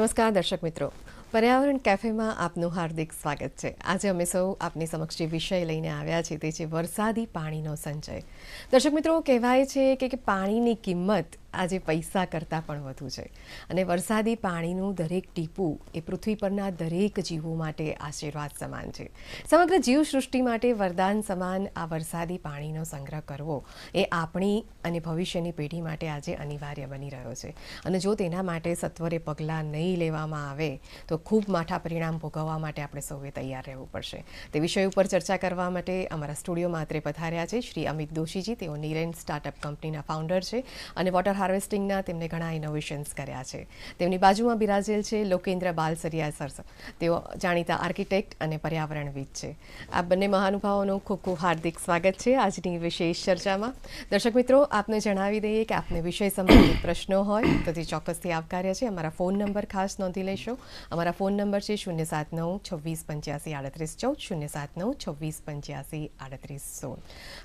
નમસ્કાર, દર્શક મિત્રો. પર્યાવરણ કેફેમાં આપનું હાર્દિક સ્વાગત છે. આજે અમે સૌ આપની સમક્ષ જે વિષય લઈને આવ્યા છીએ તે છે વરસાદી પાણીનો સંચય. દર્શક મિત્રો, કહેવાય છે કે કે પાણીની કિંમત આજે પૈસા કરતાં પણ વધુ છે. અને વરસાદી પાણીનું દરેક ટીપું એ પૃથ્વી પરના દરેક જીવો માટે આશીર્વાદ સમાન છે. સમગ્ર જીવસૃષ્ટિ માટે વરદાન સમાન આ વરસાદી પાણીનો સંગ્રહ કરવો એ આપણી અને ભવિષ્યની પેઢી માટે આજે અનિવાર્ય બની રહ્યો છે. અને જો તેના માટે સત્વરે પગલાં નહીં લેવામાં આવે, તો ખૂબ માઠા પરિણામ ભોગવવા માટે આપણે સૌએ તૈયાર રહેવું પડશે. તે વિષય ઉપર ચર્ચા કરવા માટે અમારા સ્ટુડિયોમાં અત્રે પધાર્યા છે શ્રી અમિત દોશીજી. તેઓ નીરેન સ્ટાર્ટઅપ કંપનીના ફાઉન્ડર છે અને વોટર હાર્વેસ્ટિંગના તેમને ઘણા ઇનોવેશન્સ કર્યા છે. તેમની બાજુમાં બિરાજેલ છે લોકેન્દ્ર બાલસરિયા સર. તેઓ જાણીતા આર્કિટેક્ટ અને પર્યાવરણવિદ છે. આ બંને મહાનુભાવોનું ખૂબ ખૂબ હાર્દિક સ્વાગત છે આજની વિશેષ ચર્ચામાં. દર્શક મિત્રો, આપને જણાવી દઈએ કે આપને વિષય સંબંધિત પ્રશ્નો હોય તો તે ચોક્કસથી આવકાર્ય છે. અમારા ફોન નંબર ખાસ નોંધી લેશો. અમારા ફોન નંબર છે શૂન્ય સાત નવ છવ્વીસ પંચ્યાસી આડત્રીસ ચૌદ, શૂન્ય સાત નવ છવ્વીસ પંચ્યાસી આડત્રીસ સોળ.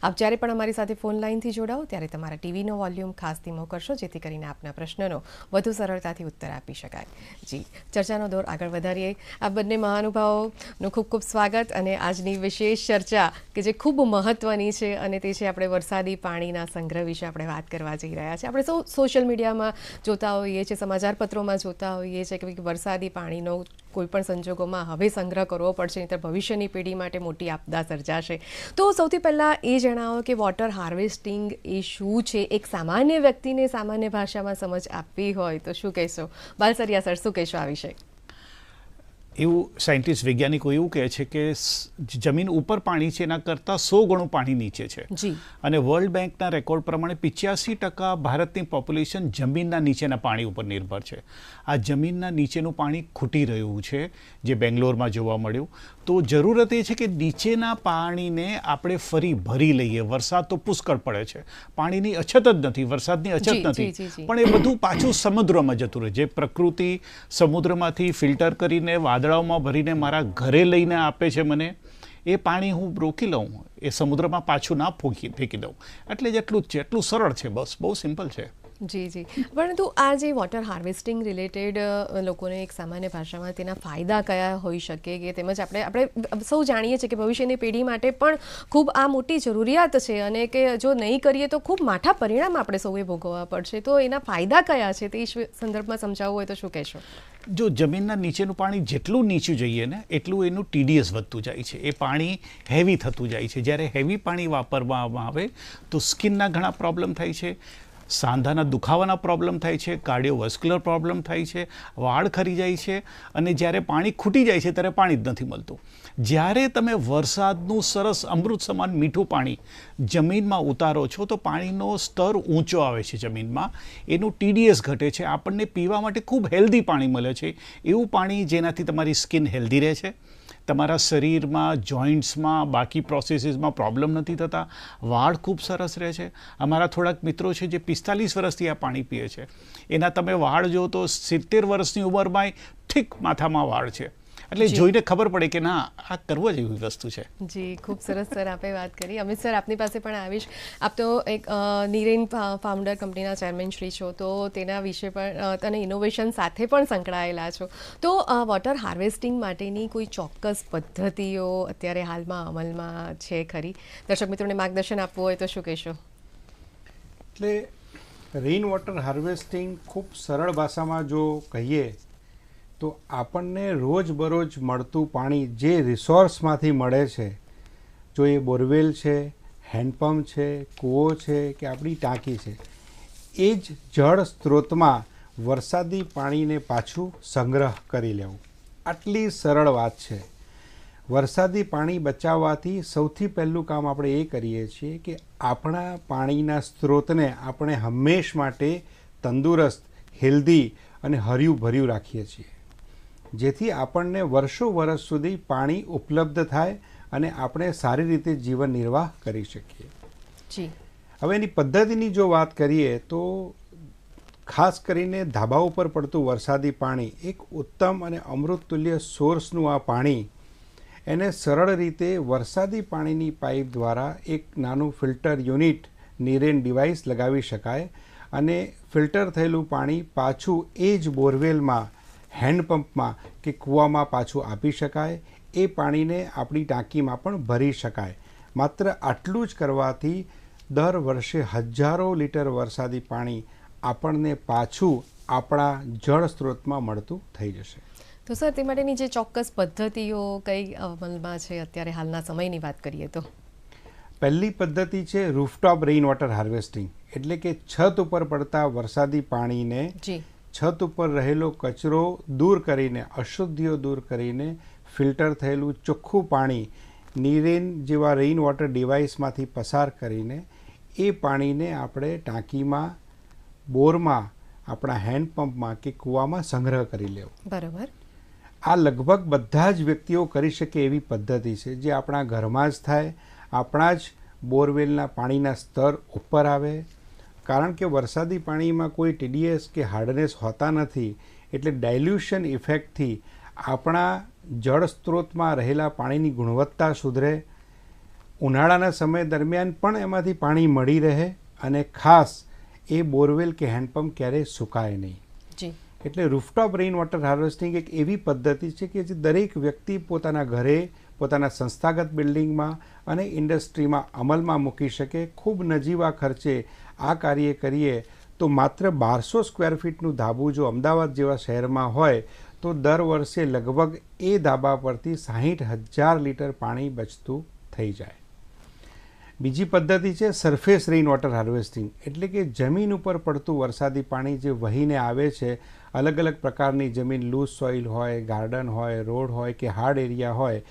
આપ જ્યારે પણ અમારી સાથે ફોન લાઇનથી જોડાઓ, ત્યારે તમારા ટીવીનો વોલ્યુમ ખાસ ધીમો કરશો. જેથી કરીને આપના પ્રશ્નનો વધુ સરળતાથી ઉત્તર આપી શકાય. જી, ચર્ચાનો દોર આગળ વધારીએ. આ બંને મહાનુભાવોનું ખૂબ ખૂબ સ્વાગત અને આજની વિશેષ ચર્ચા, કે જે ખૂબ મહત્ત્વની છે અને તે છે આપણે વરસાદી પાણીના સંગ્રહ વિશે આપણે વાત કરવા જઈ રહ્યા છીએ. આપણે સૌ, સોશિયલ મીડિયામાં જોતા હોઈએ છીએ સમાચાર પત્રોમાં જોતા હોઈએ છીએ કે વરસાદી પાણીનો કોઈ પણ સંજોગોમાં હવે સંગ્રહ કરવો પડશે નહીં તો ભવિષ્યની પેઢી માટે મોટી આપદા સર્જાશે. તો સૌથી પહેલાં એ જણાવો કે વોટર હાર્વેસ્ટિંગ એ શું છે? એક સામાન્ય વ્યક્તિને સામાન્ય ભાષામાં સમજ આપવી હોય તો શું કહેશો? બાલસરિયા સર, શું કહેશો આ વિશે? એવું સાયન્ટિસ્ટ વૈજ્ઞાનિકો એવું કહે છે કે જમીન ઉપર પાણી છે એના કરતાં સો ગણું પાણી નીચે છે. અને વર્લ્ડ બેંકના રેકોર્ડ પ્રમાણે પિચ્યાસી ટકા ભારતની પોપ્યુલેશન જમીનના નીચેના પાણી ઉપર નિર્ભર છે. આ જમીનના નીચેનું પાણી ખૂટી રહ્યું છે જે બેંગ્લોરમાં જોવા મળ્યું. તો જરૂરત એ છે કે નીચેના પાણીને આપણે ફરી ભરી લઈએ. વરસાદ તો પુષ્કળ પડે છે. પાણીની અછત જ નથી વરસાદની અછત નથી. પણ એ બધું પાછું સમુદ્રમાં જતું રહે જે પ્રકૃતિ સમુદ્રમાંથી ફિલ્ટર કરીને વાદળાઓમાં ભરીને મારા ઘરે લઈને આપે છે મને, એ પાણી હું રોકી લઉં, એ સમુદ્રમાં પાછું ના ફૂંકી, ફેંકી દઉં. એટલે જેટલું જ છે એટલું સરળ છે, બસ. બહુ સિમ્પલ છે. જી જી. પરંતુ આ જે વોટર હાર્વેસ્ટિંગ રિલેટેડ લોકોને એક સામાન્ય ભાષામાં તેના ફાયદા કયા હોઈ શકે કે તેમજ આપણે આપણે સૌ જાણીએ છીએ કે ભવિષ્યની પેઢી માટે પણ ખૂબ આ મોટી જરૂરિયાત છે અને કે જો નહીં કરીએ તો ખૂબ માઠા પરિણામ આપણે સૌએ ભોગવવા પડશે. તો એના ફાયદા કયા છે તે સંદર્ભમાં સમજાવવું હોય તો શું કહેશો? જો જમીનના નીચેનું પાણી જેટલું નીચું જઈએ ને, એટલું એનું ટીડીએસ વધતું જાય છે. એ પાણી હેવી થતું જાય છે. જ્યારે હેવી પાણી વાપરવામાં આવે તો સ્કિનના ઘણા પ્રોબ્લેમ થાય છે. સાંધાના દુખાવાના પ્રોબ્લેમ થાય છે, કાર્ડિયોવસ્ક્યુલર પ્રોબ્લેમ થાય છે, વાળ ખરી જાય છે અને જ્યારે પાણી ખૂટી જાય છે ત્યારે પાણી જ નથી મળતું. જ્યારે તમે વરસાદનું સરસ અમૃત સમાન મીઠું પાણી જમીનમાં ઉતારો છો તો પાણીનો સ્તર ઊંચો આવે છે જમીનમાં. એનું ટીડીએસ ઘટે છે. આપણને પીવા માટે ખૂબ હેલ્ધી પાણી મળે છે. એવું પાણી જેનાથી તમારી સ્કિન હેલ્ધી રહે છે. તમારા શરીરમાં જોઈન્ટ્સમાં બાકી પ્રોસેસીસમાં પ્રોબ્લેમ નથી થતા. વાળ ખૂબ સરસ રહે છે. અમારા થોડાક મિત્રો છે જે પિસ્તાલીસ વર્ષથી આ પાણી પીએ છે. એના તમે વાળ જો તો સિત્તેર વર્ષની ઉંમરમાં ઠીક માથામાં વાળ છે. એટલે જોઈને ખબર પડે કે ના આ કરવો જેવી વસ્તુ છે. જી ખૂબ સરસ સર આપે વાત કરી. અમિત સર આપની પાસે પણ આવીશ. આપ તો એક નીરેન ફાઉન્ડર કંપનીના ચેરમેન શ્રી છો તો તેના વિશે પણ અને ઇનોવેશન સાથે પણ સંકળાયેલા છો. તો વોટર હાર્વેસ્ટિંગ માટેની કોઈ ચોક્કસ પદ્ધતિઓ અત્યારે હાલમાં અમલમાં છે ખરી? દર્શક મિત્રોને માર્ગદર્શન આપવું હોય તો શું કહેશો? એટલે રેઇન વોટર હાર્વેસ્ટિંગ ખૂબ સરળ ભાષામાં જો કહીએ તો આપણને રોજબરોજ મળતું પાણી જે રિસોર્સમાંથી મળે છે, જો એ બોરવેલ છે, હેન્ડપંપ છે, કૂવો છે કે આપણી ટાંકી છે, એ જ જળ સ્ત્રોતમાં વરસાદી પાણીને પાછું સંગ્રહ કરી લેવું. આટલી સરળ વાત છે. વરસાદી પાણી બચાવવાથી સૌથી પહેલું કામ આપણે એ કરીએ છીએ કે આપણા પાણીના સ્ત્રોતને આપણે હંમેશ માટે તંદુરસ્ત, હેલ્ધી અને હર્યું ભર્યું રાખીએ છીએ. જેથી આપણને વર્ષો વર્ષ સુધી પાણી ઉપલબ્ધ થાય અને આપણે સારી રીતે જીવન નિર્વાહ કરી શકીએ. જી. હવે એની પદ્ધતિની જો વાત કરીએ તો ખાસ કરીને ધાબા ઉપર પડતું વરસાદી પાણી એક ઉત્તમ અને અમૃતતુલ્ય સોર્સનું આ પાણી એને સરળ રીતે વરસાદી પાણીની પાઇપ દ્વારા એક નાનું ફિલ્ટર યુનિટ નીરેન ડિવાઇસ લગાવી શકાય અને ફિલ્ટર થયેલું પાણી પાછું એ જ બોરવેલમાં હેન્ડપંપમાં કે કૂવામાં પાછું આપી શકાય એ પાણીને આપણી ટાંકીમાં પણ ભરી શકાય. માત્ર આટલું જ કરવાથી દર વર્ષે હજારો લીટર વરસાદી પાણી આપણને પાછું આપણા જળ સ્ત્રોતમાં મળતું થઈ જશે. તો સર તે માટેની જે ચોક્કસ પદ્ધતિઓ કઈ અમલમાં છે અત્યારે હાલના સમયની વાત કરીએ તો? પહેલી પદ્ધતિ છે રૂફટોપ રેઇન વોટર હાર્વેસ્ટિંગ એટલે કે છત ઉપર પડતા વરસાદી પાણીને જી. છત ઉપર રહેલો કચરો દૂર કરીને અશુદ્ધિઓ દૂર કરીને ફિલ્ટર થયેલું ચોખ્ખું પાણી નીરેન જેવા રેઇન વોટર ડિવાઇસમાંથી પસાર કરીને એ પાણીને આપણે ટાંકીમાં બોરમાં આપણા હેન્ડપંપમાં કે કૂવામાં સંગ્રહ કરી લેવો. બરાબર. આ લગભગ બધા જ વ્યક્તિઓ કરી શકે એવી પદ્ધતિ છે જે આપણા ઘરમાં જ થાય આપણા જ બોરવેલના પાણીના સ્તર ઉપર આવે કારણ કે વરસાદી પાણીમાં કોઈ ટીડીએસ કે હાર્ડનેસ હોતા નથી એટલે ડાયલ્યુશન ઇફેક્ટથી આપણા જળ સ્ત્રોતમાં રહેલા પાણીની ગુણવત્તા સુધરે. ઉનાળાના સમય દરમિયાન પણ એમાંથી પાણી મળી રહે અને ખાસ એ બોરવેલ કે હેન્ડપંપ ક્યારેય સુકાય નહીં. એટલે રૂફટોપ રેઇન વોટર હાર્વેસ્ટિંગ એક એવી પદ્ધતિ છે કે જે દરેક વ્યક્તિ પોતાના ઘરે પોતાના સંસ્થાગત બિલ્ડિંગમાં અને ઇન્ડસ્ટ્રીમાં અમલમાં મૂકી શકે. ખૂબ નજીવા ખર્ચે આ કાર્ય કરીએ, તો માત્ર બારસો સ્ક્વેર ફીટનું ધાબું જો અમદાવાદ જેવા શહેરમાં હોય, તો દર વર્ષે લગભગ એ ધાબા પરથી સાહીઠ હજાર લીટર પાણી બચતું થઈ જાય. બીજી પદ્ધતિ છે સરફેસ રેઇન વોટર હાર્વેસ્ટિંગ. એટલે કે જમીન ઉપર પડતું વરસાદી પાણી જે વહીને આવે છે, અલગ અલગ પ્રકારની જમીન લૂઝ સોઇલ હોય ગાર્ડન હોય રોડ હોય કે હાર્ડ એરિયા હોય,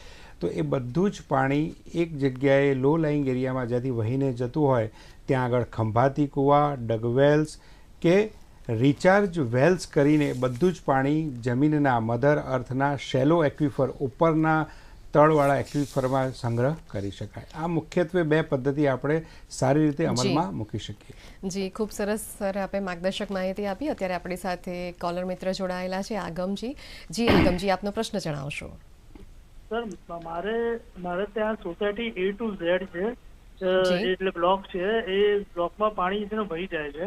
તો એ બધું જ પાણી એક જગ્યાએ લો લાઇંગ એરિયામાં જ્યાંથી વહીને જતું હોય ત્યાં આગળ ખંભાતી કૂવા ડગવેલ્સ કે રિચાર્જ વેલ્સ કરીને બધું જ પાણી જમીનના મધર અર્થના શેલો એક્વિફર ઉપરના તળવાળા એક્વિફરમાં સંગ્રહ કરી શકાય. આ મુખ્યત્વે બે પદ્ધતિ આપણે સારી રીતે અમલમાં મૂકી શકીએ. જી ખૂબ સરસ સર આપે માર્ગદર્શક માહિતી આપી. અત્યારે આપણી સાથે કોલર મિત્ર જોડાયેલા છે આગમજી. જી આગમજી આપનો પ્રશ્ન જણાવશો. સર મારે મારે ત્યાં સોસાયટી એ ટુ ઝેડ છે. એટલે બ્લોક છે. એ બ્લોકમાં પાણી છે ને વહી જાય છે.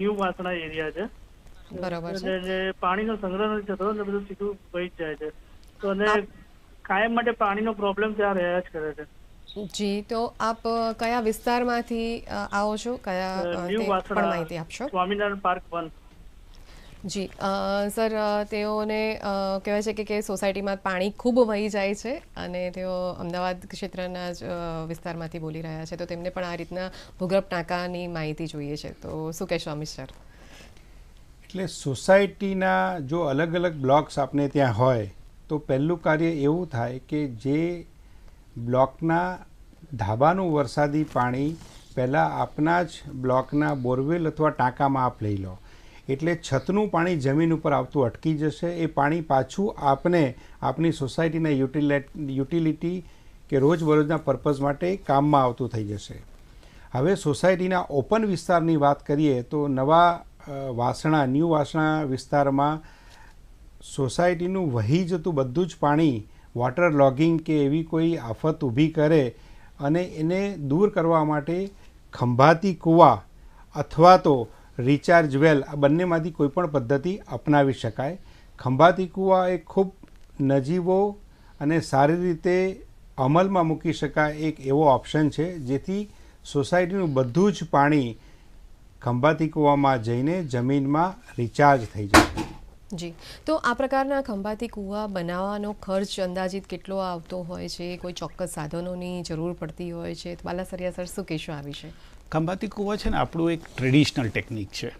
ન્યુ વાસણા એરિયા છે. બરાબર છે. એટલે પાણીનો સંગ્રહ નથી થતો એટલે બધું સીધું વહી જાય છે. તો અને કાયમ માટે પાણીનો પ્રોબ્લેમ ત્યાં રહ્યા જ કરે છે. જી તો આપ કયા વિસ્તારમાંથી આવો છો? કયા માહિતી આપશો? Swaminarayan park one. જી સર તેઓને કહેવાય છે કે કે સોસાયટીમાં પાણી ખૂબ વહી જાય છે અને તેઓ અમદાવાદ ક્ષેત્રના જ વિસ્તારમાંથી બોલી રહ્યા છે. તો તેમને પણ આ રીતના ભૂગર્ભ ટાંકાની માહિતી જોઈએ છે. તો શું કહેશો, અમિત સર? એટલે સોસાયટીના જો અલગ અલગ બ્લોક્સ આપણે ત્યાં હોય, તો પહેલું કાર્ય એવું થાય કે જે બ્લોકના ધાબાનું વરસાદી પાણી પહેલાં આપના જ બ્લોકના બોરવેલ અથવા ટાંકામાં આપ લઈ લો. એટલે છતનું પાણી જમીન ઉપર આવતું અટકી જશે. એ પાણી પાછું આપને આપની સોસાયટીના યુટિલેટ, યુટિલિટી કે રોજબરોજના પર્પઝ માટે કામમાં આવતું થઈ જશે. હવે સોસાયટીના ઓપન વિસ્તારની વાત કરીએ તો નવા વાસણા, ન્યૂ વાસણા વિસ્તારમાં સોસાયટીનું વહી જતું બધું જ પાણી વોટર લોગિંગ કે એવી કોઈ આફત ઊભી કરે અને એને દૂર કરવા માટે ખંભાતી કૂવા અથવા તો રિચાર્જ વેલ આ બંનેમાંથી કોઈ પણ પદ્ધતિ અપનાવી શકાય. ખંભાતી કૂવા એ ખૂબ નજીવો અને સારી રીતે અમલમાં મૂકી શકાય એક એવો ઓપ્શન છે, જેથી સોસાયટીનું બધું જ પાણી ખંભાતી કૂવામાં જઈને જમીનમાં રિચાર્જ થઈ જાય. જી. તો આ પ્રકારના ખંભાતી કૂવા બનાવવાનો ખર્ચ અંદાજિત કેટલો આવતો હોય છે? કોઈ ચોક્કસ સાધનોની જરૂર પડતી હોય છે? બાલાસરિયા સર, શું કહેશો આ વિશે? ખંભાતી કૂવા છે ને, આપણું એક ટ્રેડિશનલ ટેકનિક છે.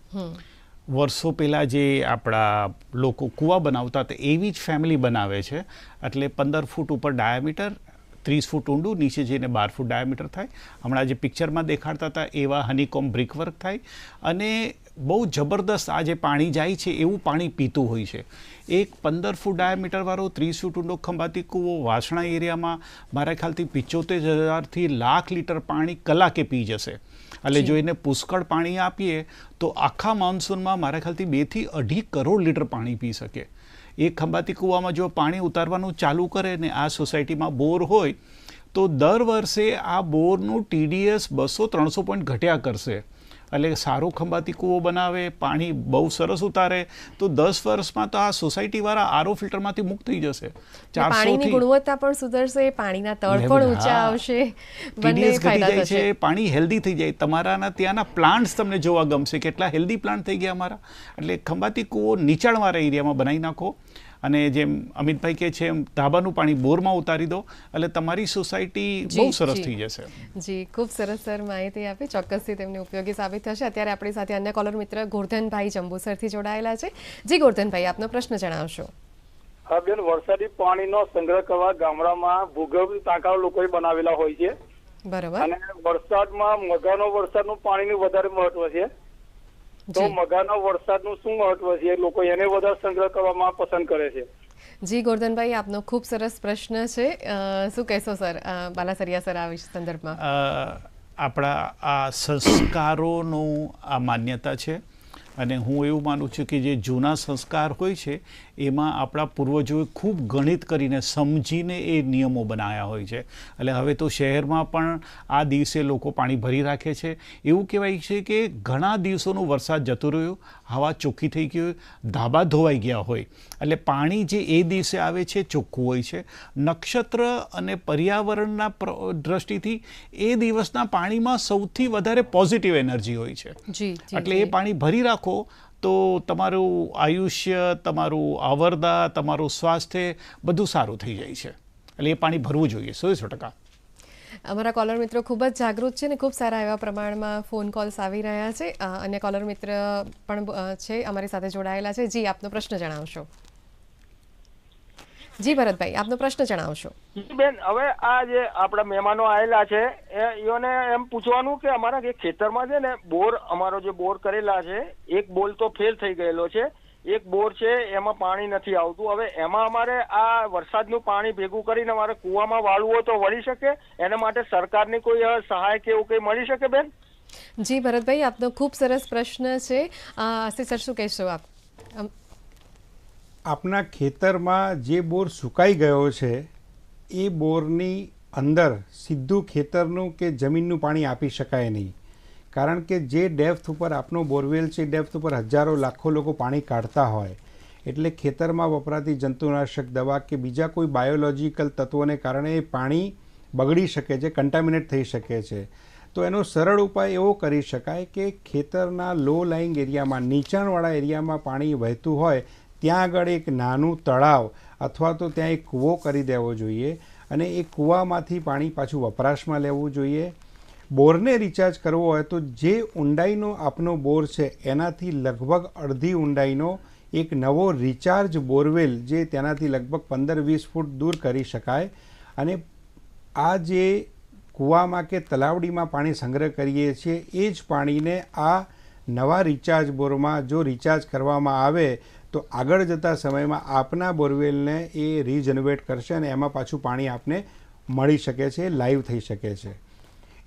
વર્ષો પહેલાં જે આપણા લોકો કૂવા બનાવતા હતા, એવી જ ફેમિલી બનાવે છે. એટલે પંદર ફૂટ ઉપર ડાયામીટર ત્રીસ ફૂટ ઊંડું, નીચે જઈને બાર ફૂટ ડાયામીટર થાય. હમણાં જે પિક્ચરમાં દેખાડતા હતા, એવા હનીકોમ બ્રિકવર્ક થાય. અને બહુ જબરદસ્ત આ જે પાણી જાય છે, એવું પાણી પીતું હોય છે. એક પંદર ફૂટ ડાયામીટરવાળો ત્રીસ ફૂટ ઊંડો ખંભાતી કૂવો વાસણા એરિયામાં મારા ખ્યાલથી પિચોતેર હજારથી લાખ લીટર પાણી કલાકે પી જશે. એટલે જો એને પુષ્કળ પાણી આપીએ તો આખા માન્સૂનમાં મારા ખ્યાલથી બેથી અઢી કરોડ લીટર પાણી પી શકે. એ ખંભાતી કૂવામાં જો પાણી ઉતારવાનું ચાલુ કરે ને આ સોસાયટીમાં બોર હોય તો દર વર્ષે આ બોરનું ટીડીએસ બસો ત્રણસો પોઈન્ટ ઘટ્યા કરશે. એટલે સારો ખંભાતી કૂવો બનાવે પાણી બહુ સરસ ઉતારે તો દસ વર્ષમાં તો આ સોસાયટીવાળા આરો ફિલ્ટરમાંથી મુક્ત થઈ જશે. પાણીની ગુણવત્તા પણ સુધરશે પાણીના તળ પણ ઊંચા આવશે બંને ફાયદા થશે. પાણી હેલ્ધી થઈ જાય. તમારાના ત્યાંના પ્લાન્ટ્સ તમને જોવા ગમશે કેટલા હેલ્ધી પ્લાન્ટ થઈ ગયા અમારા. એટલે ખંભાતી કૂવો નીચાણવાળા એરિયામાં બનાવી નાખો. અને જેમ અમિતભાઈ કહે છે એમ ધાબાનું પાણી બોરમાં ઉતારી દો એટલે તમારી સોસાયટી બહુ સરસ થઈ જશે. જી ખૂબ સરસ સર માહિતી આપી. ચોક્કસથી તેમને ઉપયોગી સાબિત થશે. અત્યારે આપણી સાથે અન્ય કોલર મિત્ર ગોરધનભાઈ જંબુસરથી જોડાયેલા છે. જી ગોરધનભાઈ આપનો પ્રશ્ન જણાવશો. હા બેન વરસાદી પાણીનો સંગ્રહ કરવા ગામડામાં ભૂગર્ભ ટાંકાઓ લોકોએ બનાવેલા હોય છે. બરાબર. અને વરસાદમાં મગાનો વરસાદનું પાણીનું વધારે મહત્વ છે. તો મગાના વરસાદનું શું મહત્વ છે? લોકો એને વધારે સંગ્રહ કરવામાં પસંદ કરે છે. જી ગોરધનભાઈ આપનો ખૂબ સરસ પ્રશ્ન છે. શું કહેશો સર? બાલાસરિયા સર આ સંદર્ભમાં. આપણા આ સંસ્કારોનું આ માન્યતા છે. અને હું એવું માનું છું કે જે જૂના સંસ્કાર હોય છે, એમાં આપણા પૂર્વજોએ ખૂબ ગણિત કરીને સમજીને એ નિયમો બનાવ્યા હોય છે. એટલે હવે તો શહેરમાં પણ આ દિવસે લોકો પાણી ભરી રાખે છે. એવું કહેવાય છે કે ઘણા દિવસોનો વરસાદ જતો રહ્યો હવા ચોખ્ખી થઈ ગઈ હોય ધાબા ધોવાઈ ગયા હોય. એટલે પાણી જે એ દિવસે આવે છે ચોખ્ખું હોય છે. નક્ષત્ર અને પર્યાવરણના દ્રષ્ટિથી એ દિવસના પાણીમાં સૌથી વધારે પોઝિટિવ એનર્જી હોય છે. એટલે એ પાણી ભરી રાખો તો તમારું આયુષ્ય તમારું આવરદા તમારું સ્વાસ્થ્ય બધું સારું થઈ જાય છે. એટલે એ પાણી ભરવું જોઈએ સો સો ટકા. અમારા કોલર મિત્રો ખૂબ જ જાગૃત છે અને ખૂબ સારા એવા પ્રમાણમાં ફોન કોલ્સ આવી રહ્યા છે. અને કોલર મિત્ર પણ છે, અમારી સાથે જોડાયેલા છે. જી, આપનો પ્રશ્ન જણાવશો. જી, ભરતભાઈ, આપનો પ્રશ્ન જણાવશો. જી, બેન, હવે આ જે આપણા મહેમાનો આવેલા છે એઓને એમ પૂછવાનું કે અમારા જે ખેતરમાં છે ને, બોર, અમારો જે બોર કરેલા છે, એક બોલ તો ફેલ થઈ ગયેલો છે. એક બોર છે એમાં પાણી નથી આવતું. હવે એમાં અમારે આ વરસાદનું પાણી ભેગું કરીને અમારે કૂવામાં વાળવું હોય તો વળી શકે. એના માટે સરકારની કોઈ સહાય કે એવું કંઈ મળી શકે બેન? જી ભરતભાઈ આપનો ખૂબ સરસ પ્રશ્ન છે. આશી સર શું કહેશો આપ? આપના ખેતરમાં જે બોર સુકાઈ ગયો છે એ બોરની અંદર સીધું ખેતરનું કે જમીનનું પાણી આપી શકાય નહીં. કારણ કે જે ડેપ્થ ઉપર આપનો બોરવેલ છે, એ ડેપ્થ ઉપર હજારો, લાખો લોકો પાણી કાઢતા હોય, એટલે ખેતરમાં વપરાતી જંતુનાશક દવા કે બીજા કોઈ બાયોલોજીકલ તત્વોને કારણે એ પાણી બગડી શકે છે કન્ટામિનેટ થઈ શકે છે. તો એનો સરળ ઉપાય એવો કરી શકાય કે ખેતરના લો લાઇંગ એરિયામાં, નીચાણવાળા એરિયામાં પાણી વહેતું હોય, ત્યાં આગળ એક નાનું તળાવ અથવા તો ત્યાં એક કૂવો કરી દેવો જોઈએ અને એ કૂવામાંથી પાણી પાછું વપરાશમાં લેવું જોઈએ. બોરને રિચાર્જ કરવો હોય તો જે ઊંડાઈનો આપનો બોર છે, એનાથી લગભગ અડધી ઊંડાઈનો એક નવો રિચાર્જ બોરવેલ જે તેનાથી લગભગ પંદર વીસ ફૂટ દૂર કરી શકાય. અને આ જે કૂવામાં કે તલાવડીમાં પાણી સંગ્રહ કરીએ છીએ, એ જ પાણીને આ નવા રિચાર્જ બોરમાં જો રિચાર્જ કરવામાં આવે, તો આગળ જતા સમયમાં આપના બોરવેલને એ રીજનરેટ કરશે અને એમાં પાછું પાણી આપને મળી શકે છે, લાઈવ થઈ શકે છે.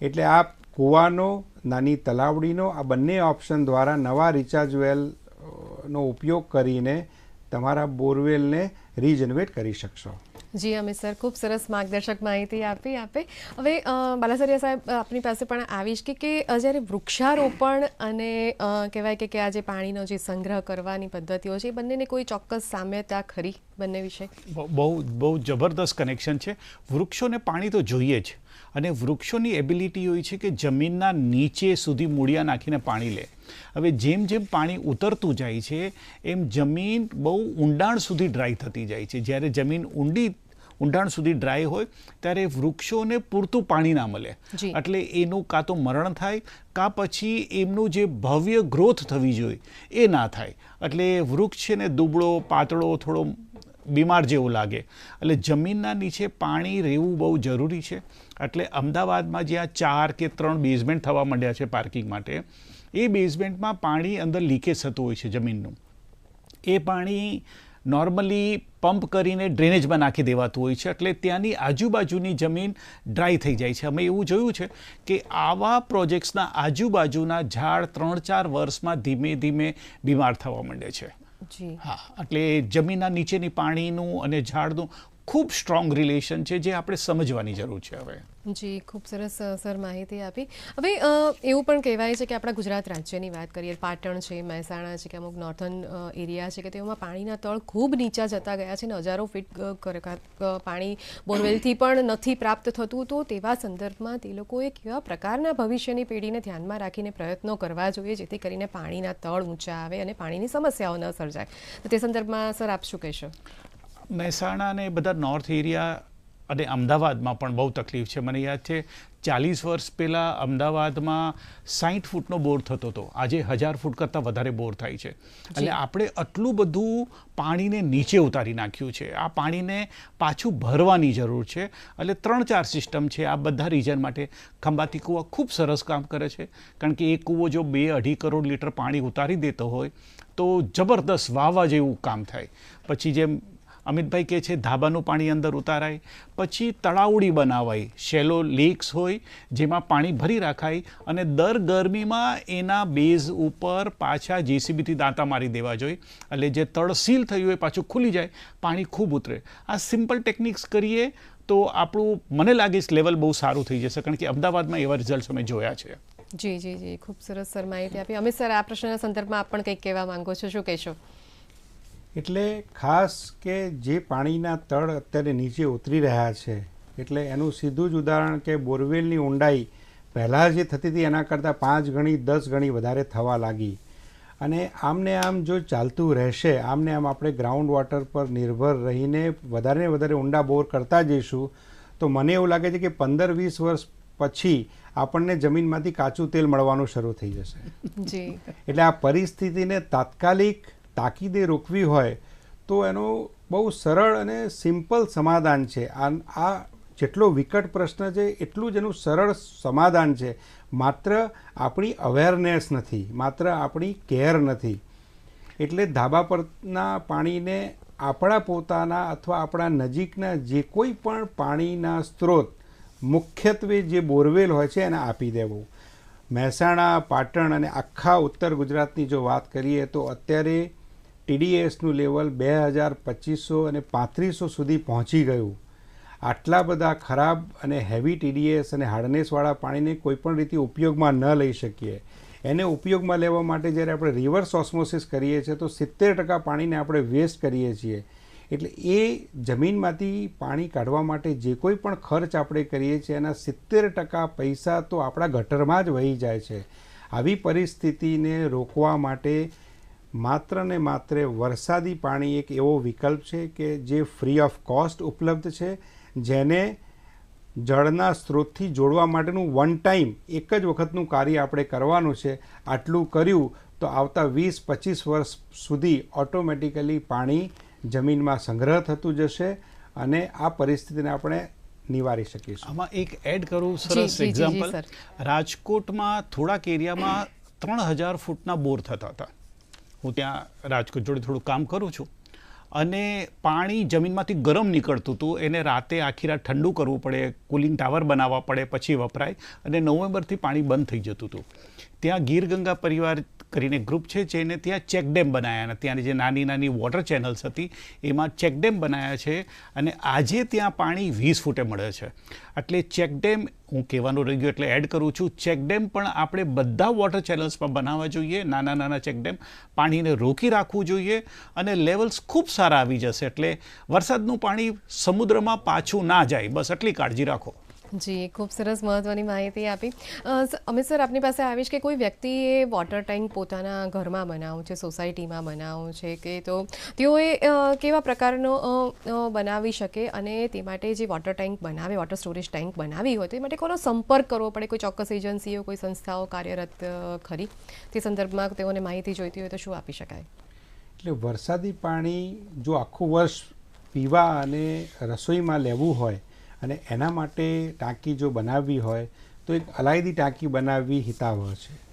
એટલે આ કૂવાનો નાની તલાવડીનો આ બંને ઓપ્શન દ્વારા નવા રિચાર્જ વેલનો નો ઉપયોગ કરીને તમારા બોરવેલને રીજનરેટ કરી શકશો. જી અમિત સર ખૂબ સરસ માર્ગદર્શક માહિતી આપી આપે. હવે બાલાસરિયા સાહેબ આપની પાસે પણ આવીશ કે કે જ્યારે વૃક્ષારોપણ અને કહેવાય કે કે આ જે પાણીનો જે સંગ્રહ કરવાની પદ્ધતિઓ છે એ બંનેને કોઈ ચોક્કસ સામ્યતા ખરી બંને વિશે? બહુ- બહુ બહુ જબરદસ્ત કનેક્શન છે. વૃક્ષોને પાણી તો જોઈએ જ. અને વૃક્ષોની એબિલિટી હોય છે કે જમીનના નીચે સુધી મૂળિયા નાખીને પાણી લે. હવે જેમ જેમ પાણી ઉતરતું જાય છે એમ જમીન બહુ ઊંડાણ સુધી ડ્રાય થતી જાય છે. જ્યારે જમીન ઊંડી ઊંડાણ સુધી ડ્રાય હોય ત્યારે વૃક્ષોને પૂરતું પાણી ના મળે. એટલે એનું કાં તો મરણ થાય કાં પછી એમનું જે ભવ્ય ગ્રોથ થવી જોઈએ એ ના થાય. એટલે વૃક્ષ છે ને દુબળો પાતળો થોડો બીમાર જેવું લાગે. એટલે જમીનના નીચે પાણી રહેવું બહુ જરૂરી છે. એટલે અમદાવાદમાં જ્યાં ચાર કે ત્રણ બેઝમેન્ટ થવા માંડ્યા છે પાર્કિંગ માટે એ બેઝમેન્ટમાં પાણી અંદર લીકેજ થતું હોય છે જમીનનું. એ પાણી નોર્મલી પંપ કરીને ડ્રેનેજમાં નાખી દેવાતું હોય છે એટલે ત્યાંની આજુબાજુની જમીન ડ્રાય થઈ જાય છે. અમે એવું જોયું છે કે આવા પ્રોજેક્ટ્સના આજુબાજુના ઝાડ ત્રણ ચાર વર્ષમાં ધીમે ધીમે બીમાર થવા માંડે છે. હા એટલે જમીનના નીચેની પાણીનું અને ઝાડનું ખૂબ સ્ટ્રોંગ રિલેશન છે જે આપણે સમજવાની જરૂર છે હવે. જી, ખૂબ સરસ સર માહિતી આપી. હવે એવું પણ કહેવાય છે કે આપણા ગુજરાત રાજ્યની વાત કરીએ, પાટણ છે, મહેસાણા છે કે અમુક નોર્થન એરિયા છે કે તેઓમાં પાણીના તળ ખૂબ નીચા જતા ગયા છે ને હજારો ફીટ પાણી બોરવેલથી પણ નથી પ્રાપ્ત થતું. તો તેવા સંદર્ભમાં તે લોકોએ કેવા પ્રકારના ભવિષ્યની પેઢીને ધ્યાનમાં રાખીને પ્રયત્નો કરવા જોઈએ જેથી કરીને પાણીના તળ ઊંચા આવે અને પાણીની સમસ્યાઓ ન સર્જાય? તો તે સંદર્ભમાં, સર, આપ શું કહેશો? મહેસાણા અને બધા નોર્થ એરિયા અને અમદાવાદમાં પણ બહુ તકલીફ છે. મને યાદ છે ચાલીસ વર્ષ પહેલાં અમદાવાદમાં સાહીઠ ફૂટનો બોર થતો હતો. આજે હજાર ફૂટ કરતાં વધારે બોર થાય છે. એટલે આપણે આટલું બધું પાણીને નીચે ઉતારી નાખ્યું છે. આ પાણીને પાછું ભરવાની જરૂર છે. એટલે ત્રણ ચાર સિસ્ટમ છે. આ બધા રીજન માટે ખંભાતી કૂવા ખૂબ સરસ કામ કરે છે. કારણ કે એ કૂવો જો બે અઢી કરોડ લીટર પાણી ઉતારી દેતો હોય તો જબરદસ્ત વાવા જેવું કામ થાય. પછી જેમ અમિતભાઈ કહે છે, ધાબાનું પાણી અંદર ઉતારાય, પછી તળાવડી બનાવાય. શેલો લેક્સ હોય, જેમાં પાણી ભરી રાખાય અને દર ગરમીમાં એના બેઝ ઉપર પાછા જેસીબીથી દાંતા મારી દેવા જોઈએ. એટલે જે તળ સીલ થયું હોય, પાછું ખુલી જાય, પાણી ખૂબ ઉતરે. આ સિમ્પલ ટેકનિક્સ કરીએ તો આપણું, મને લાગે છે લેવલ બહુ સારું થઈ જશે. કારણ કે અમદાવાદમાં એવા રિઝલ્ટ અમે જોયા છે. જી જી જી. ખૂબ સરસ સર માહિતી આપી. અમિત સર, આ પ્રશ્નના સંદર્ભમાં આપ પણ કંઈક કહેવા માંગો છો? શું કહેશો? એટલે ખાસ કે જે પાણીના તળ અત્યારે નીચે ઉતરી રહ્યા છે એટલે એનું સીધું જ ઉદાહરણ કે બોરવેલની ઊંડાઈ પહેલાં જે થતી હતી એના કરતાં પાંચ ગણી દસ ગણી વધારે થવા લાગી. અને આમને આમ જો ચાલતું રહેશે આમને આમ આપણે ગ્રાઉન્ડ વોટર પર નિર્ભર રહીને વધારે ને વધારે ઊંડા બોર કરતા જઈશું તો મને એવું લાગે છે કે પંદર વીસ વર્ષ પછી આપણને જમીનમાંથી કાચું તેલ મળવાનું શરૂ થઈ જશે. એટલે આ પરિસ્થિતિને તાત્કાલિક તાકીદે રોકવી હોય, તો એનું બહુ સરળ અને સિમ્પલ સમાધાન છે. આ આ જેટલો વિકટ પ્રશ્ન છે, એટલું જ એનું સરળ સમાધાન છે. માત્ર આપણી અવેરનેસ નથી, માત્ર આપણી કેર નથી. એટલે ધાબા પરના પાણીને આપણા પોતાના અથવા આપણા નજીકના જે કોઈ પણ પાણીના સ્ત્રોત, મુખ્યત્વે જે બોરવેલ હોય છે, એને આપી દેવું. મહેસાણા, પાટણ અને આખા ઉત્તર ગુજરાતની જો વાત કરીએ, તો અત્યારે ટીડીએસનું લેવલ બે હજાર પચીસો અને પાંત્રીસો સુધી પહોંચી ગયું. આટલા બધા ખરાબ અને હેવી ટીડીએસ અને હાર્ડનેસવાળા પાણીને કોઈપણ રીતે ઉપયોગમાં ન લઈ શકીએ. એને ઉપયોગમાં લેવા માટે જ્યારે આપણે રિવર્સ ઓસ્મોસિસ કરીએ છીએ, તો સિત્તેર ટકા પાણીને આપણે વેસ્ટ કરીએ છીએ. એટલે એ જમીનમાંથી પાણી કાઢવા માટે જે કોઈ પણ ખર્ચ આપણે કરીએ છીએ, એના સિત્તેર ટકા પૈસા તો આપણા ગટરમાં જ વહી જાય છે. આવી પરિસ્થિતિને રોકવા માટે માત્ર ને માત્ર વરસાદી પાણી એક એવો વિકલ્પ છે કે જે ફ્રી ઓફ કોસ્ટ ઉપલબ્ધ છે જેને જળના સ્ત્રોતથી જોડવા માટેનું વન ટાઈમ એક જ વખતનું કાર્ય આપણે કરવાનું છે આટલું કર્યું તો આવતા વીસ પચીસ વર્ષ સુધી ઓટોમેટિકલી પાણી જમીનમાં સંગ્રહ થતું જશે અને આ પરિસ્થિતિને આપણે નિવારી શકીશું. આમાં એક એડ કરું સરસ એક્ઝામ્પલ રાજકોટમાં થોડાક એરિયામાં ત્રણ હજાર ફૂટના બોર થતા હતા. હું ત્યાં રાજકોટ જોડે થોડું કામ કરું છું. અને પાણી જમીનમાંથી ગરમ નીકળતું હતું. એને રાતે આખી રાત ઠંડુ કરવું પડે કુલિંગ ટાવર બનાવવા પડે, પછી વપરાય. અને નવેમ્બરથી પાણી બંધ થઈ જતું હતું. ત્યાં ગીર ગંગા પરિવાર કરીને ગ્રુપ છે જેને ત્યાં ચેકડેમ બનાવ્યા અને ત્યાંની જે નાની નાની વોટર ચેનલ્સ હતી, એમાં ચેકડેમ બનાવ્યા છે અને આજે ત્યાં પાણી વીસ ફૂટે મળે છે. એટલે ચેકડેમ હું કહેવાનું રહી ગયું એટલે એડ કરું છું ચેકડેમ પણ આપણે બધા વોટર ચેનલ્સમાં બનાવવા જોઈએ, નાના નાના ચેકડેમ પાણીને રોકી રાખવું જોઈએ અને લેવલ્સ ખૂબ સારા આવી જશે. એટલે વરસાદનું પાણી સમુદ્રમાં પાછું ના જાય, બસ એટલી કાળજી રાખો. જી ખૂબ સરસ મહત્વની માહિતી આપી. અ, સ- અમિત સર આપની પાસે આવીશ કે કોઈ વ્યક્તિએ વોટર ટેન્ક પોતાના ઘરમાં બનાવવું છે સોસાયટીમાં બનાવવું છે કે તો તેઓએ કેવા પ્રકારનો બનાવી શકે અને તે માટે જે વોટર ટેન્ક બનાવે વોટર સ્ટોરેજ ટેન્ક બનાવી હોય તે માટે કોનો સંપર્ક કરવો પડે? કોઈ ચોક્કસ એજન્સીઓ કોઈ સંસ્થાઓ કાર્યરત ખરી? તે સંદર્ભમાં તેઓને માહિતી જોઈતી હોય તો શું આપી શકાય? એટલે વરસાદી પાણી જો આખું વર્ષ પીવા અને રસોઈમાં લેવું હોય અને એના માટે ટાંકી જો બનાવવી હોય, તો એક અલાયદી ટાંકી બનાવવી હિતાવહ છે.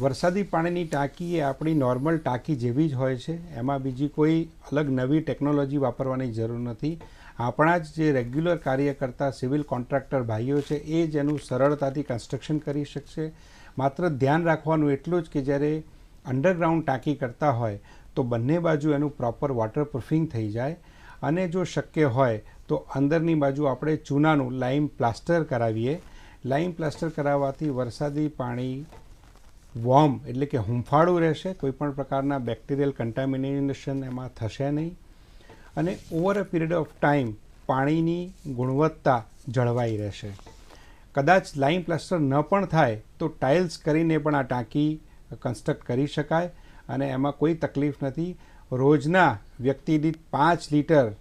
વરસાદી પાણીની ટાંકી એ આપણી નોર્મલ ટાંકી જેવી જ હોય છે. એમાં બીજી કોઈ અલગ નવી ટેકનોલોજી વાપરવાની જરૂર નથી. આપણા જ જે રેગ્યુલર કાર્ય કરતા સિવિલ કોન્ટ્રાક્ટર ભાઈઓ છે, એ જ એનું સરળતાથી કન્સ્ટ્રક્શન કરી શકશે. માત્ર ધ્યાન રાખવાનું એટલું જ કે જ્યારે અંડરગ્રાઉન્ડ ટાંકી કરતા હોય, તો બંને બાજુ એનું પ્રોપર વોટરપ્રૂફિંગ થઈ જાય. અને જો શક્ય હોય તો અંદરની બાજુ આપણે ચૂનાનું લાઈમ પ્લાસ્ટર કરાવીએ. લાઈમ પ્લાસ્ટર કરાવવાથી વરસાદી પાણી વોર્મ એટલે કે હુંફાળું રહેશે. કોઈપણ પ્રકારના બેક્ટેરિયલ કન્ટામિનેશન એમાં થશે નહીં. અને over a period of time પાણીની ગુણવત્તા જળવાઈ રહેશે. કદાચ લાઈમ પ્લાસ્ટર ન પણ થાય તો ટાઇલ્સ કરીને પણ આ ટાંકી કન્સ્ટ્રક્ટ કરી શકાય અને એમાં કોઈ તકલીફ નથી. રોજના વ્યક્તિ દીઠ પાંચ લીટર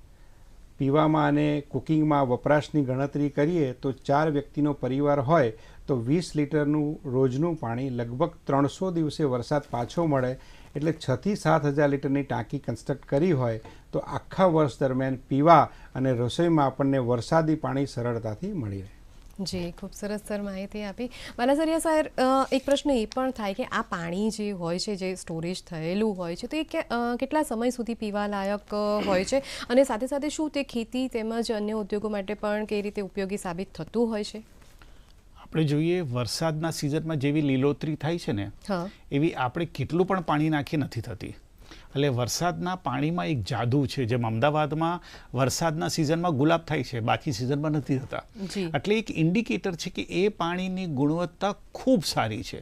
પીવામાં અને કુકિંગમાં વપરાશની ગણતરી કરીએ તો ચાર વ્યક્તિનો પરિવાર હોય તો વીસ લીટરનું રોજનું પાણી લગભગ ત્રણસો દિવસે વરસાદ પાછો મળે એટલે છથી સાત હજાર લીટરની ટાંકી કન્સ્ટ્રક્ટ કરી હોય તો આખા વર્ષ દરમિયાન પીવા અને રસોઈમાં આપણને વરસાદી પાણી સરળતાથી મળી રહે. જી ખૂબ સરસ સર માહિતી આપી. બાલાસરિયા સર એક પ્રશ્ન એ પણ થાય કે આ પાણી જે હોય છે જે સ્ટોરેજ થયેલું હોય છે તો એ કેટલા સમય સુધી પીવા લાયક હોય છે? અને સાથે સાથે શું તે ખેતી તેમજ અન્ય ઉદ્યોગો માટે પણ કઈ રીતે ઉપયોગી સાબિત થતું હોય છે? આપણે જોઈએ વરસાદના સિઝનમાં જેવી લીલોતરી થાય છે ને હા. એવી આપણે કેટલું પણ પાણી નાખી નથી થતી. એટલે વરસાદના પાણીમાં એક જાદુ છે જેમ અમદાવાદમાં વરસાદના સિઝનમાં ગુલાબ થાય છે બાકી સિઝનમાં નથી થતા. એટલે એક ઇન્ડિકેટર છે કે એ પાણીની ગુણવત્તા ખૂબ સારી છે.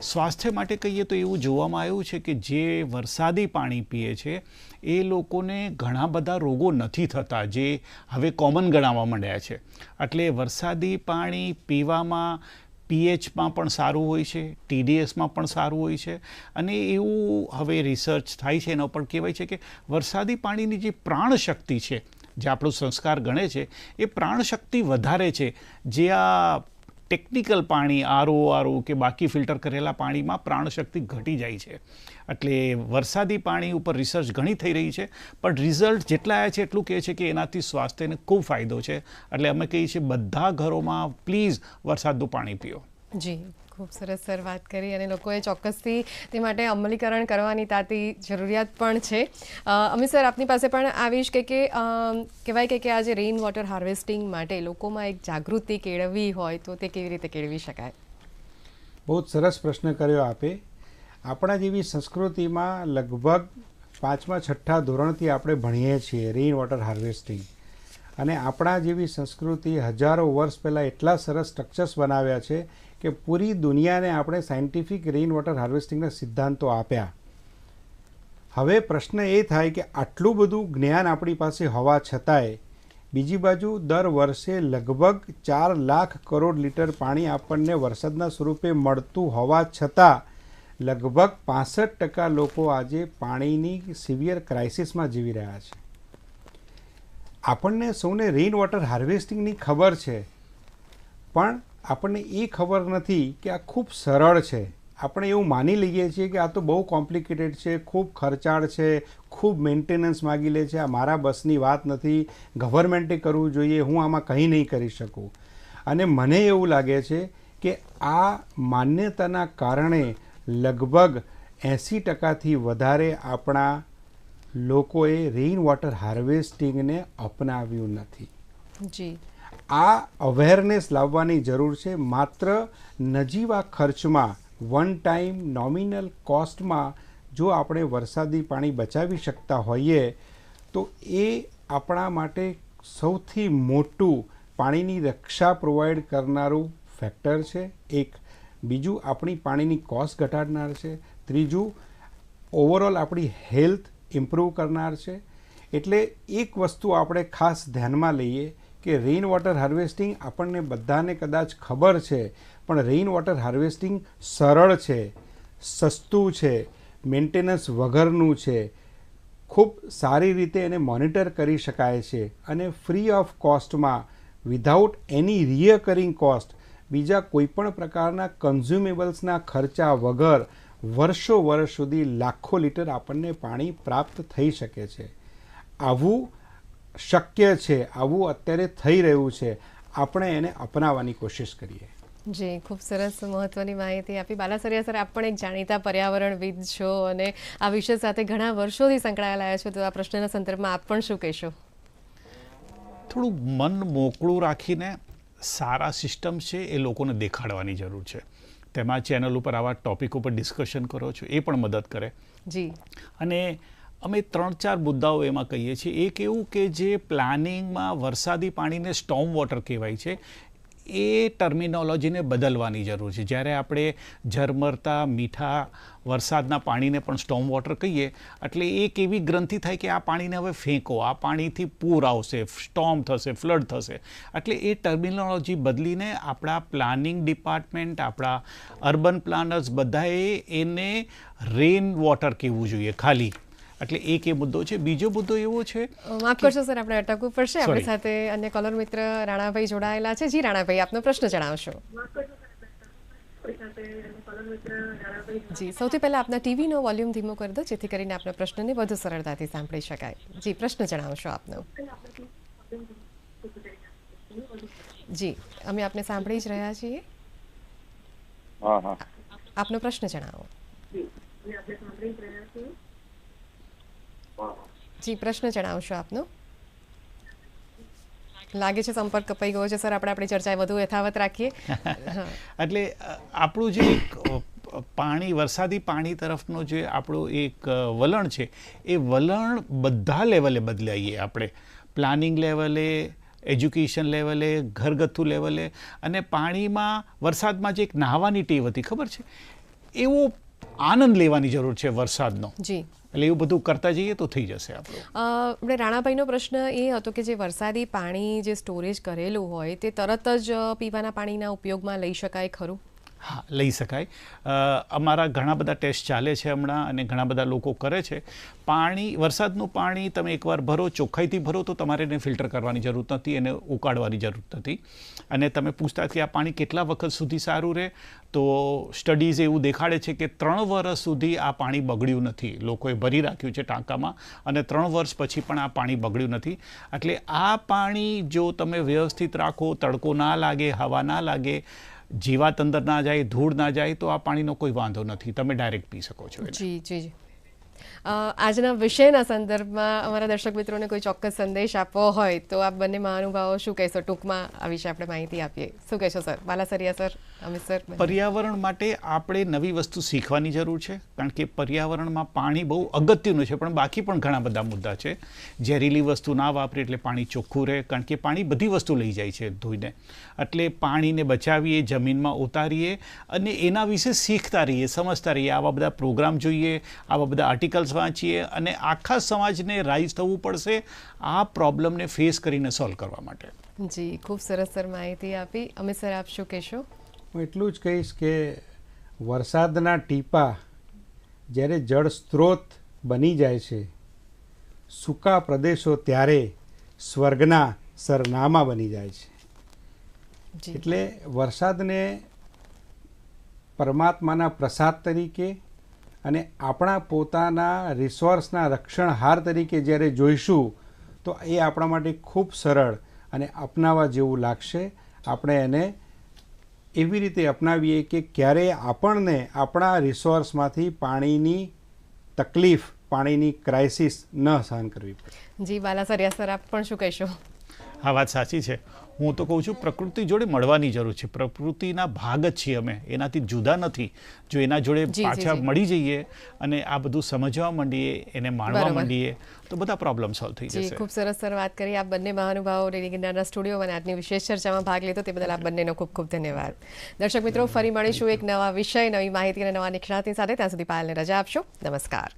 સ્વાસ્થ્ય માટે કહીએ તો એવું જોવામાં આવ્યું છે કે જે વરસાદી પાણી પીએ છે એ લોકોને ઘણા બધા રોગો નથી થતા જે હવે કોમન ગણાવવા માંડ્યા છે. એટલે વરસાદી પાણી પીવામાં પીએચમાં પણ સારું હોય છે, ટીડીએસમાં પણ સારું હોય છે. અને એવું હવે રિસર્ચ થાય છે, એના પણ કહેવાય છે કે વરસાદી પાણીની જે પ્રાણશક્તિ છે, જે આપણો સંસ્કાર ગણે છે, એ પ્રાણશક્તિ વધારે છે. જે આ ટેકનિકલ પાણી આરો આરો કે બાકી ફિલ્ટર કરેલા પાણીમાં પ્રાણશક્તિ ઘટી જાય છે. એટલે વરસાદી પાણી ઉપર રિસર્ચ ઘણી થઈ રહી છે, પણ રિઝલ્ટ જેટલા આવ્યા છે એટલું કહે છે કે એનાથી સ્વાસ્થ્યને ખૂબ ફાયદો છે. એટલે અમે કહીએ છીએ, બધા ઘરોમાં પ્લીઝ વરસાદનું પાણી પીઓ. જી, ખૂબ સરસ સર વાત કરી અને લોકોએ ચોક્કસથી તે માટે અમલીકરણ કરવાની તાતી જરૂરિયાત પણ છે. અમિત સર, આપની પાસે પણ આવીશ કે કે કહેવાય કે કે આજે રેઇન વોટર હાર્વેસ્ટિંગ માટે લોકોમાં એક જાગૃતિ કેળવવી હોય તો તે કેવી રીતે કેળવી શકાય? બહુ જ સરસ પ્રશ્ન કર્યો આપે. આપણા જેવી સંસ્કૃતિમાં લગભગ પાંચમા છઠ્ઠા ધોરણથી આપણે ભણીએ છીએ રેઇન વોટર હાર્વેસ્ટિંગ અને આપણા જેવી સંસ્કૃતિ હજારો વર્ષ પહેલાં એટલા સરસ સ્ટ્રક્ચર્સ બનાવ્યા છે કે પૂરી દુનિયાને આપણે સાયન્ટિફિક રેઇન વોટર હાર્વેસ્ટિંગના સિદ્ધાંતો આપ્યા. હવે પ્રશ્ન એ થાય કે આટલું બધું જ્ઞાન આપણી પાસે હોવા છતાંય, બીજી બાજુ દર વર્ષે લગભગ ચાર લાખ કરોડ લીટર પાણી આપણને વરસાદના સ્વરૂપે મળતું હોવા છતાં, લગભગ પાસઠ ટકા લોકો આજે પાણીની સિવિયર ક્રાઇસિસમાં જીવી રહ્યા છે. આપણને સૌને રેઇન વોટર હાર્વેસ્ટિંગની ખબર છે. પણ આપણને એ ખબર નથી કે આ ખૂબ સરળ છે. આપણે એવું માની લઈએ છીએ કે આ તો બહુ કોમ્પ્લિકેટેડ છે, ખૂબ ખર્ચાળ છે, ખૂબ મેન્ટેનન્સ માગી લે છે. આ મારા બસની વાત નથી. ગવર્મેન્ટે કરવું જોઈએ. હું આમાં કંઈ નહીં કરી શકું. અને મને એવું લાગે છે કે આ માન્યતાના કારણે લગભગ એંસી ટકાથી વધારે આપણા લોકોએ રેઇન વોટર હાર્વેસ્ટિંગને અપનાવ્યું નથી. જી. આ અવેરનેસ લાવવાની જરૂર છે. માત્ર નજીવા ખર્ચમાં વન ટાઈમ નોમિનલ કોસ્ટમાં જો આપણે વરસાદી પાણી બચાવી શકતા હોઈએ, તો એ આપણા માટે સૌથી મોટું પાણીની રક્ષા પ્રોવાઈડ કરનારું ફેક્ટર છે. એક, બીજું આપણી પાણીની કોસ્ટ ઘટાડનાર છે. ત્રીજું ઓવરઓલ આપણી હેલ્થ ઇમ્પ્રૂવ કરનાર છે. એટલે એક વસ્તુ આપણે ખાસ ધ્યાનમાં લઈએ કે રેઇન વોટર હાર્વેસ્ટિંગ આપણને બધાને કદાચ ખબર છે, પણ રેઇન વોટર હાર્વેસ્ટિંગ સરળ છે, સસ્તું છે મેન્ટેનન્સ વગરનું છે. ખૂબ સારી રીતે એને મોનિટર કરી શકાય છે અને ફ્રી ઓફ કોસ્ટમાં વિધાઉટ એની રિયકરિંગ કોસ્ટ બીજા કોઈપણ પ્રકારના કન્ઝ્યુમેબલ્સના ખર્ચા વગર વર્ષો વર્ષ સુધી લાખો લીટર આપણને પાણી પ્રાપ્ત થઈ શકે છે. આવું શક્ય છે આવું અત્યારે થઈ રહ્યું છે આપણે એને અપનાવવાની કોશિશ કરીએ. જી ખૂબ સરસ મહત્વની માહિતી આપી. બાલાસરિયા સર આપ પણ એક જાણીતા પર્યાવરણવિદ છો અને આ વિષય સાથે ઘણા વર્ષોથી સંકળાયેલા છો તો આ પ્રશ્નના સંદર્ભમાં આપ પણ શું કહેશો? થોડું મન મોકળું રાખીને સારા સિસ્ટમ છે એ લોકોને દેખાડવાની જરૂર છે. તેમાં ચેનલ ઉપર આવા ટોપિક ઉપર ડિસ્કશન કરો છો એ પણ મદદ કરે. જી. અને અમે ત્રણ ચાર મુદ્દાઓ એમાં કહીએ છીએ. એક એવું કે જે પ્લાનિંગમાં વરસાદી પાણીને સ્ટોમ વોટર કહેવાય છે, એ ટર્મિનોલોજીને બદલવાની જરૂર છે. જ્યારે આપણે ઝરમરતા, મીઠા વરસાદના પાણીને પણ સ્ટોમ વોટર કહીએ, એટલે એક એવી ગ્રંથિ થાય કે આ પાણીને હવે ફેંકો, આ પાણીથી પૂર આવશે સ્ટોમ થશે ફ્લડ થશે. એટલે એ ટર્મિનોલોજી બદલીને આપણા પ્લાનિંગ ડિપાર્ટમેન્ટ આપણા અર્બન પ્લાનર્સ બધાએ એને રેન વોટર કહેવું જોઈએ, ખાલી. એટલે એક એ મુદ્દો છે બીજો મુદ્દો એવો છે માફ કરશો સર આપણે અટકવું પડશે. આપણી સાથે અન્ય કોલર મિત્ર રાણાભાઈ જોડાયેલા છે. જી રાણાભાઈ આપનો પ્રશ્ન જણાવશો. જી સૌથી પહેલા આપના ટીવીનો વોલ્યુમ ધીમો કરી દો જેથી કરીને આપના પ્રશ્નને વધુ સરળતાથી સાંભળી શકાય. જી પ્રશ્ન જણાવશો આપનો. જી અમે આપને સાંભળી જ રહ્યા છીએ. હા હા. આપનો પ્રશ્ન જણાવો. જી પ્રશ્ન જણાવશો આપનો? લાગે છે સંપર્ક કપાઈ ગયો છે સર. આપણે આપણી ચર્ચા વધુ યથાવત રાખીએ. એટલે આપણું જે એક પાણી વરસાદી પાણી તરફનો જે આપણું એક વલણ છે એ વલણ બધા લેવલે બદલાઈએ આપણે. પ્લાનિંગ લેવલે એજ્યુકેશન લેવલે ઘરગથ્થુ લેવલે અને પાણીમાં વરસાદમાં જે એક નાહવાની ટેવ હતી ખબર છે? એવો આનંદ લેવાની જરૂર છે વરસાદનો. જી. એટલે એવું બધું કરતા જઈએ તો થઈ જશે આપણે. રાણાભાઈનો પ્રશ્ન એ હતો કે જે વરસાદી પાણી જે સ્ટોરેજ કરેલું હોય તે તરત જ પીવાના પાણીના ઉપયોગમાં લઈ શકાય ખરું? હા, લઈ શકાય. અમારા ઘણા બધા ટેસ્ટ ચાલે છે હમણાં અને ઘણા બધા લોકો કરે છે. પાણી, વરસાદનું પાણી તમે એકવાર ભરો, ચોખ્ખાઈથી ભરો તો તમારે એને ફિલ્ટર કરવાની જરૂર નથી, એને ઉકાળવાની જરૂર નથી. અને તમે પૂછતા કે આ પાણી કેટલા વખત સુધી સારું રહે? તો સ્ટડીઝ એવું દેખાડે છે કે ત્રણ વર્ષ સુધી આ પાણી બગડ્યું નથી. લોકોએ ભરી રાખ્યું છે ટાંકામાં અને ત્રણ વર્ષ પછી પણ આ પાણી બગડ્યું નથી. એટલે આ પાણી જો તમે વ્યવસ્થિત રાખો, તડકો ના લાગે, હવા ના લાગે જીવાત અંદર ના જાય, ધૂળ ના જાય, તો આ પાણીનો કોઈ વાંધો નથી. તમે ડાયરેક્ટ પી શકો છો જી જી. આજના વિષયના સંદર્ભમાં અમારા દર્શક મિત્રોને કોઈ ચોક્કસ સંદેશ આપવો હોય તો આપ બંને મહાનુભાવો શું કહેશો? ટૂંકમાં આ વિશે આપણે માહિતી આપીએ. શું કહેશો sir? Balasaria sir, Amit sir. પર્યાવરણ માટે આપણે નવી વસ્તુ શીખવાની જરૂર છે, કારણ કે પર્યાવરણમાં પાણી બહુ અગત્યનું છે, પણ બાકી પણ ઘણા બધા મુદ્દા છે. ઝેરીલી વસ્તુ ના વાપરે એટલે પાણી ચોખ્ખું રહે, કારણ કે પાણી બધી વસ્તુ લઈ જાય છે ધોઈને. એટલે પાણીને બચાવીએ, જમીનમાં ઉતારીએ અને એના વિશે શીખતા રહીએ, સમજતા રહીએ. આવા બધા પ્રોગ્રામ જોઈએ, આવા બધા આર્ટિકલ્સ વાંચીએ અને આખા સમાજને રાઈઝ થવું પડશે આ પ્રોબ્લેમને ફેસ કરીને સોલ્વ કરવા માટે. જી ખૂબ સરસ સર માહિતી આપી. અમિત સર આપ શું કહેશો? હું એટલું જ કહીશ કે વરસાદના ટીપા જ્યારે જળ સ્ત્રોત બની જાય છે સૂકા પ્રદેશો ત્યારે સ્વર્ગના સરનામા બની જાય છે. એટલે વરસાદને પરમાત્માના પ્રસાદ તરીકે અને આપણા પોતાના રિસોર્સના રક્ષણહાર તરીકે જ્યારે જોઈશું, તો એ આપણા માટે ખૂબ સરળ અને અપનાવવા જેવું લાગશે. આપણે એને એવી રીતે અપનાવીએ કે ક્યારેય આપણને આપણા રિસોર્સમાંથી પાણીની તકલીફ, પાણીની ક્રાઇસિસ ન સહન કરવી પડે. જી બાલાસરિયા સર, આપ પણ શું કહેશો? આ વાત સાચી છે. હું તો કહું છું પ્રકૃતિ જોડે મળવાની જરૂર છે. પ્રકૃતિના ભાગ જ છીએ અમે. એનાથી જુદા નથી. જો એના જોડે પાછા મળી જઈએ અને આ બધું સમજવા માંડીએ એને માણવા. માંડીએ તો બધા પ્રોબ્લેમ સોલ્વ થઈ જશે. ખૂબ સરસ સર વાત કરી. આપ બંને મહાનુભાવો રેડી ગિરનારના સ્ટુડિયો અને આજની વિશેષ ચર્ચામાં ભાગ લીધો. તે બદલ આપ બંનેનો ખૂબ ખૂબ ધન્યવાદ. દર્શક મિત્રો ફરી મળીશું એક નવા વિષય નવી માહિતી અને નવા નિષ્ણાતની સાથે. ત્યાં સુધી પાયલને રજા આપશો. નમસ્કાર.